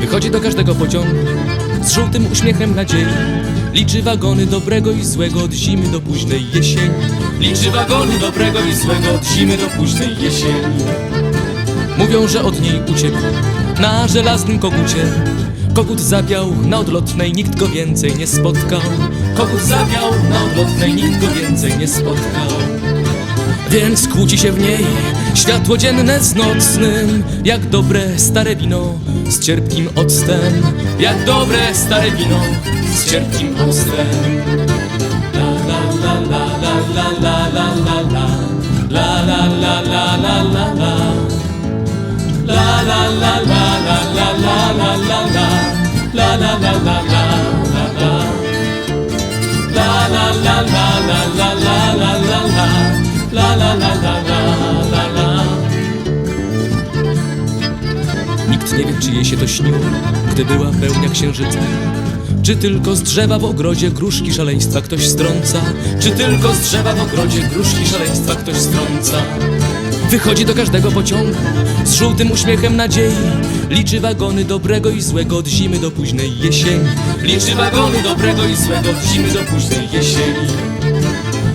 Wychodzi do każdego pociągu z żółtym uśmiechem nadziei. Liczy wagony dobrego i złego od zimy do późnej jesieni. Liczy wagony dobrego i złego od zimy do późnej jesieni. Mówią, że od niej uciekł na żelaznym kogucie. Kogut zawiał na odlotnej, nikt go więcej nie spotkał. Kogut zawiał na odlotnej, nikt go więcej nie spotkał. Więc kłóci się w niej światło dzienne z nocnym Jak dobre stare wino z cierpkim octem Jak dobre stare wino z cierpkim octem La la la la la la la la la la La la la la la la la La la la la la la la la la la La la la la la la la La la la la la la la la la la La la la la la la Nikt nie wie, czyje się to śniło, gdy była pełnia księżyca. Czy tylko z drzewa w ogrodzie gruszki szaleństwa ktoś strąca? Czy tylko z drzewa w ogrodzie gruszki szaleństwa ktoś strąca? Wychodzi do każdego pociągu z żółtym uśmiechem nadziei. Liczy wagony dobrego i złego od zimy do późnej jesieni. Liczy wagony dobrego i złego od zimy do późnej jesieni.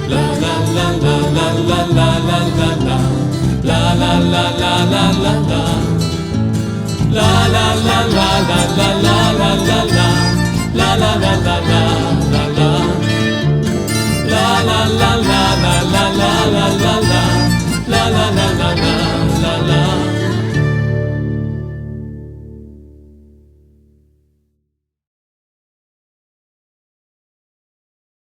La la la la la la la la la la La la la la la la la La la la la la la la La la la la